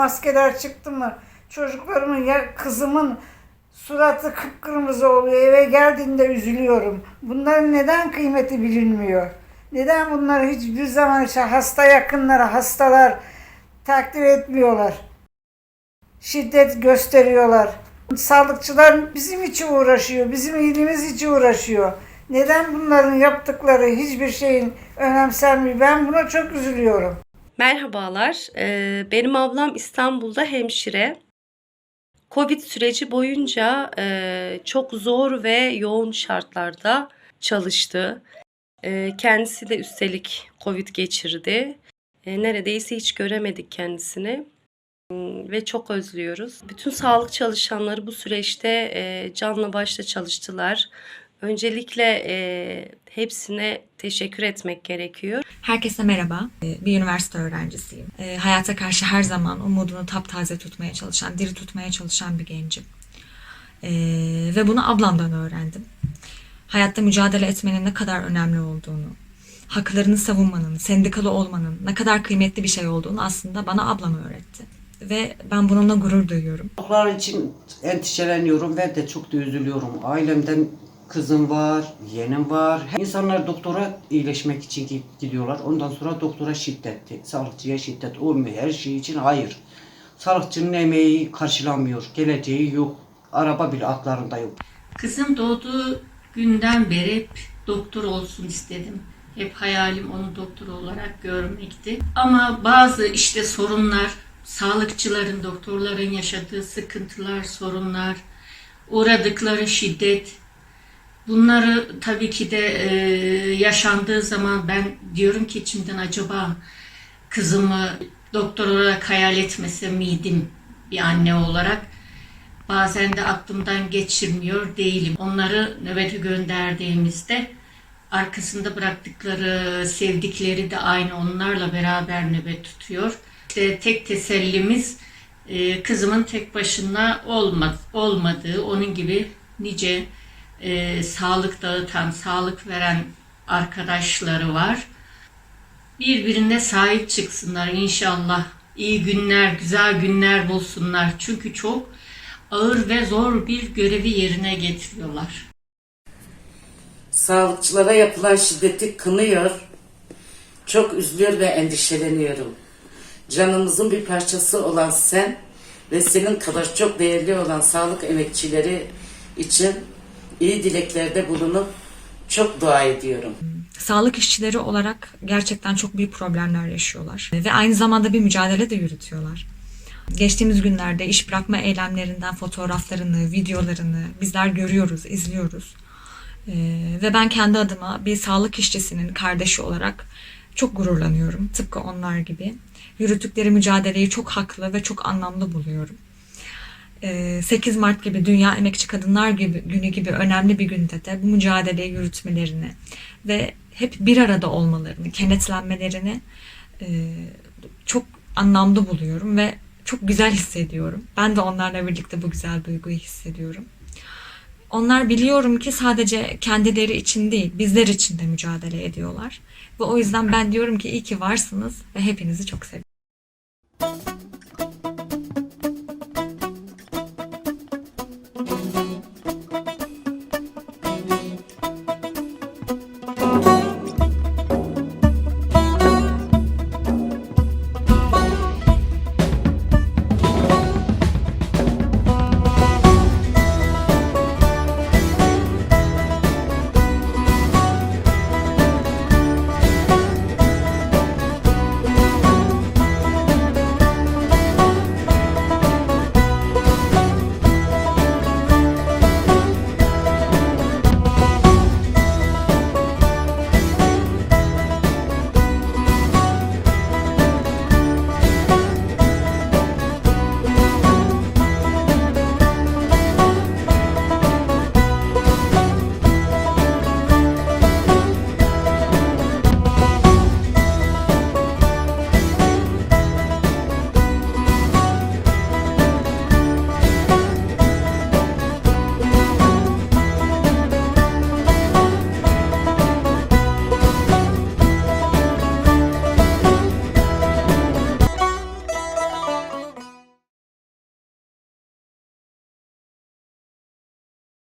maskeler çıktı mı çocuklarımın ya kızımın suratı kıpkırmızı oluyor. Eve geldiğinde üzülüyorum. Bunların neden kıymeti bilinmiyor? Neden bunları hiçbir zaman işte hasta yakınları, hastalar takdir etmiyorlar? Şiddet gösteriyorlar. Sağlıkçılar bizim için uğraşıyor, bizim iyiliğimiz için uğraşıyor. Neden bunların yaptıkları hiçbir şeyin önemsenmiyor? Ben buna çok üzülüyorum. Merhabalar. Ee, Benim ablam İstanbul'da hemşire. Covid süreci boyunca e, çok zor ve yoğun şartlarda çalıştı. E, Kendisi de üstelik Covid geçirdi. E, Neredeyse hiç göremedik kendisini Hmm, ve çok özlüyoruz. Bütün sağlık çalışanları bu süreçte canla başla çalıştılar. Öncelikle e, hepsine teşekkür etmek gerekiyor. Herkese merhaba. Bir üniversite öğrencisiyim. Ee, Hayata karşı her zaman umudunu taptaze tutmaya çalışan, diri tutmaya çalışan bir gencim. Ee, Ve bunu ablamdan öğrendim. Hayatta mücadele etmenin ne kadar önemli olduğunu, haklarını savunmanın, sendikalı olmanın ne kadar kıymetli bir şey olduğunu aslında bana ablam öğretti. Ve ben bununla gurur duyuyorum. Çocuklar için endişeleniyorum ve de çok da üzülüyorum. Ailemden kızım var, yeğenim var. İnsanlar doktora iyileşmek için gi- gidiyorlar. Ondan sonra doktora şiddetti. Sağlıkçıya şiddet olmuyor. Her şey için hayır. Sağlıkçının emeği karşılanmıyor. Geleceği yok. Araba bile atlarında yok. Kızım doğduğu günden beri hep doktor olsun istedim. Hep hayalim onu doktor olarak görmekti. Ama bazı işte sorunlar, sağlıkçıların, doktorların yaşadığı sıkıntılar, sorunlar, uğradıkları şiddet, bunları tabii ki de e, yaşandığı zaman ben diyorum ki içimden acaba kızımı doktor olarak hayal etmese miydim bir anne olarak? Bazen de aklımdan geçirmiyor değilim. Onları nöbete gönderdiğimizde arkasında bıraktıkları, sevdikleri de aynı onlarla beraber nöbet tutuyor. İşte tek tesellimiz e, kızımın tek başına olmaz, olmadığı, onun gibi nice e, sağlık dağıtan, sağlık veren arkadaşları var. Birbirine sahip çıksınlar inşallah. İyi günler, güzel günler bulsunlar. Çünkü çok ağır ve zor bir görevi yerine getiriyorlar. Sağlıkçılara yapılan şiddeti kınıyor. Çok üzülüyor ve endişeleniyorum. Canımızın bir parçası olan sen ve senin kadar çok değerli olan sağlık emekçileri için iyi dileklerde bulunup çok dua ediyorum. Sağlık işçileri olarak gerçekten çok büyük problemler yaşıyorlar. Ve aynı zamanda bir mücadele de yürütüyorlar. Geçtiğimiz günlerde iş bırakma eylemlerinden fotoğraflarını, videolarını bizler görüyoruz, izliyoruz. Ee, ve ben kendi adıma bir sağlık işçisinin kardeşi olarak çok gururlanıyorum. Tıpkı onlar gibi. Yürüttükleri mücadeleyi çok haklı ve çok anlamlı buluyorum. Ee, 8 Mart gibi Dünya Emekçi Kadınlar gibi, Günü gibi önemli bir günde de bu mücadeleyi yürütmelerini ve hep bir arada olmalarını, kenetlenmelerini e, çok anlamlı buluyorum ve çok güzel hissediyorum. Ben de onlarla birlikte bu güzel duyguyu hissediyorum. Onlar biliyorum ki sadece kendileri için değil, bizler için de mücadele ediyorlar. Ve o yüzden ben diyorum ki iyi ki varsınız ve hepinizi çok seviyorum.